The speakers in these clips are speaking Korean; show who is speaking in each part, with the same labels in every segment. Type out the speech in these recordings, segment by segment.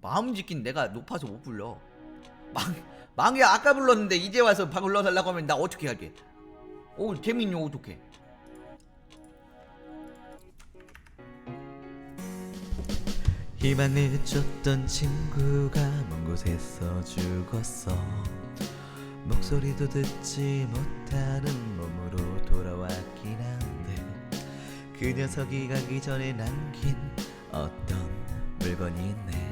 Speaker 1: 마음 짓긴 내가 높아서 못 불러. 망 망이야 아까 불렀는데 이제 와서 방 불러달라고 하면 나 어떻게 하게? 오 재민이 어떡해?
Speaker 2: 희망을 줬던 친구가 먼 곳에서 죽었어 목소리도 듣지 못하는 몸으로 돌아왔긴 한데 그 녀석이 가기 전에 남긴 어떤 물건이 있네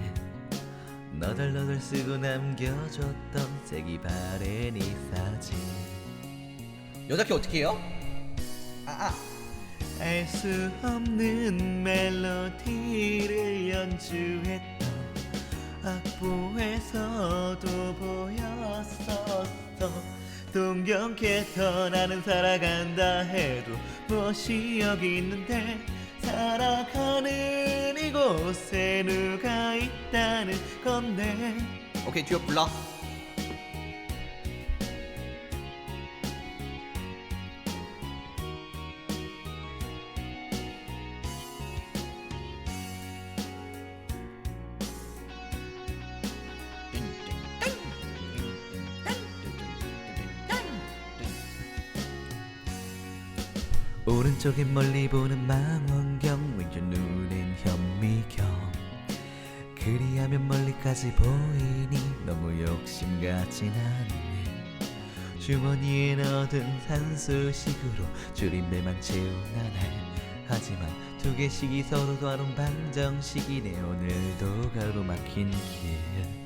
Speaker 2: 너덜너덜 쓰고 남겨줬던 색이 바랜 이 사진
Speaker 1: 여자키 어떻게 해요? 아 아.
Speaker 2: 알 수 없는 멜로디를 연주했던 악보에서도 보였었어 동경케 떠나는 살아간다 해도 무엇이 여기 있는데 살아가는 이 곳에 누가 있다는 건데
Speaker 1: 오케이 듀오 불러.
Speaker 2: 오른쪽엔 멀리 보는 망원경 왼쪽 눈엔 현미경. 그리하면 멀리까지 보이니 너무 욕심 같진 않네. 주머니에 넣어둔 산수식으로 줄임배만 채우나 날 하지만 두 개씩이 서로 다른 방정식이네. 오늘도 가로막힌 길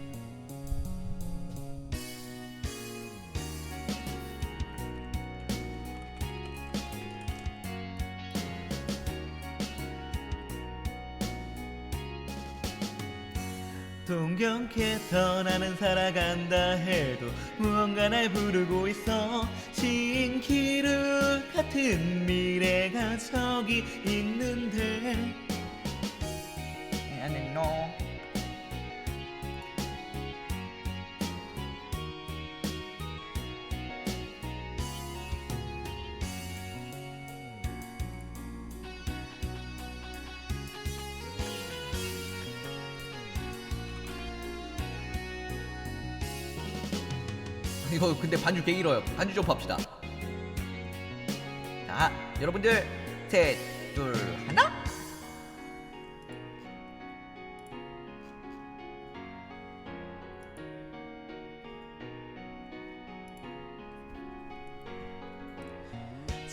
Speaker 2: 동경케 떠나는 살아간다 해도 무언가 날 부르고 있어. 신기루 같은 미래가 저기 있는
Speaker 1: 이거 근데 반주 개 길어요. 반주 좀 봅시다. 자, 여러분들 셋, 둘, 하나.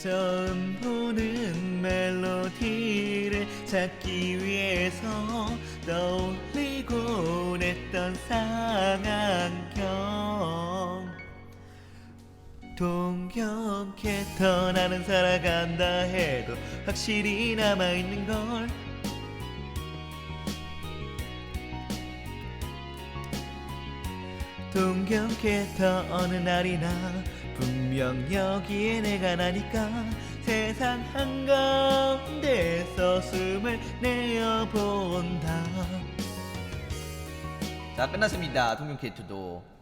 Speaker 2: 처음 보는 멜로디를 찾기 위해서 떠올리곤 했던 상황경 동경케 떠나는 살아간다 해도 확실히 남아있는 걸 동경케 더 어느 날이나 분명 여기에 내가 나니까 세상 한가운데서 숨을 내어본다
Speaker 1: 자, 끝났습니다. 동경 케이트도.